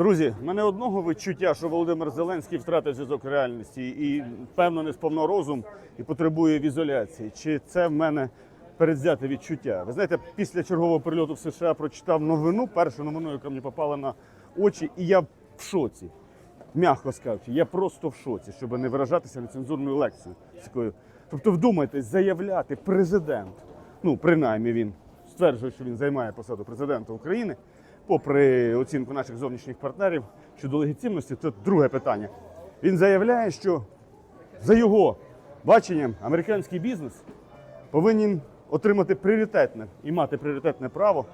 Друзі, мене одного відчуття, що Володимир Зеленський втратив зв'язок реальності і, певно, не сповно розум і потребує в ізоляції. Чи це в мене передзяте відчуття? Ви знаєте, після чергового прильоту в США прочитав новину, першу новину, яка мені попала на очі, і я в шоці. М'яко скажучи, я просто в шоці, щоб не виражатися нецензурною лекцією. Тобто, вдумайтесь, заявляти президент, ну принаймні він стверджує, що він займає посаду президента України, попри оцінку наших зовнішніх партнерів щодо легітимності, це друге питання. Він заявляє, що за його баченням американський бізнес повинен отримати пріоритетне і мати пріоритетне право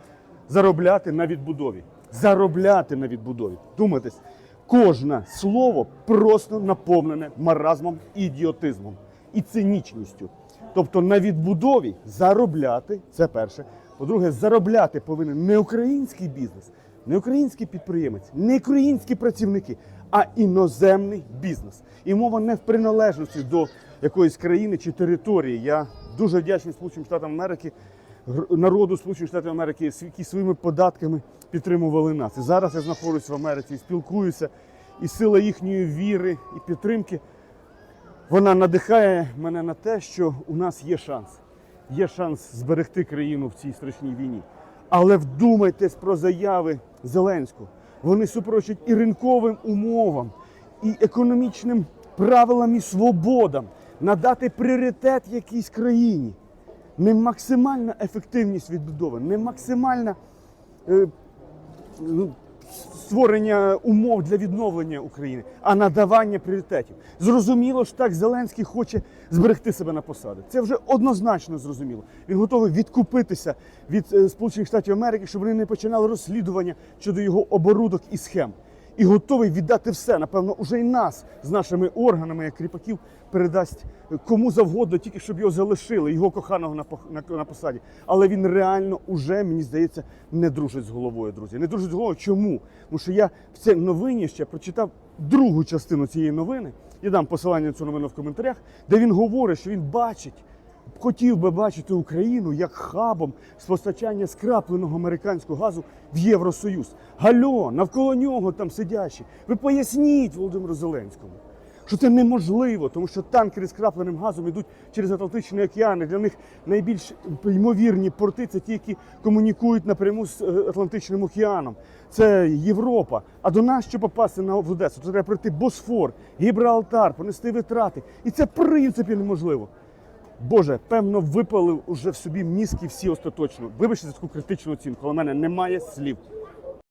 заробляти на відбудові. Заробляти на відбудові. Думайтесь, кожне слово просто наповнене маразмом ідіотизмом і цинічністю. Тобто на відбудові заробляти це перше. По-друге, заробляти повинен не український бізнес, не український підприємець, не українські працівники, а іноземний бізнес. І мова не в приналежності до якоїсь країни чи території. Я дуже вдячний Сполученим Штатам Америки, народу Сполучених Штатів Америки, які своїми податками підтримували нас. І зараз я знаходжусь в Америці і спілкуюся, і сила їхньої віри і підтримки вона надихає мене на те, що у нас є шанс. Є шанс зберегти країну в цій страшній війні. Але вдумайтесь про заяви Зеленського. Вони супрочать і ринковим умовам, і економічним правилам і свободам надати пріоритет якійсь країні. Не максимальна ефективність відбудови, не максимальна е, ну, створення умов для відновлення України, а надавання пріоритетів. Зрозуміло ж так, Зеленський хоче зберегти себе на посади. Це вже однозначно зрозуміло. Він готовий відкупитися від е, Сполучених Штатів Америки, щоб вони не починали розслідування щодо його оборудок і схем. І готовий віддати все, напевно, уже й нас з нашими органами, як кріпаків, передасть кому завгодно, тільки щоб його залишили, його коханого на, на, на посаді. Але він реально уже, мені здається, не дружить з головою, друзі. Не дружить з головою. Чому? Тому що я в цій новині ще прочитав другу частину цієї новини. Я дам посилання на цю новину в коментарях, де він говорить, що він бачить хотів би бачити Україну як хабом з постачання скрапленого американського газу в Євросоюз. Гальо, навколо нього там сидячі. Ви поясніть Володимиру Зеленському, що це неможливо, тому що танкери з крапленим газом йдуть через Атлантичний океан. і Для них найбільш ймовірні порти це ті, які комунікують напряму з е, Атлантичним океаном. Це Європа. А до нас, щоб попасти на Одесу, то треба пройти Босфор, Гібралтар, понести витрати. І це в принципі неможливо. Боже, певно, випалив уже в собі мізки всі остаточно. Вибачте за таку критичну оцінку, але в мене немає слів.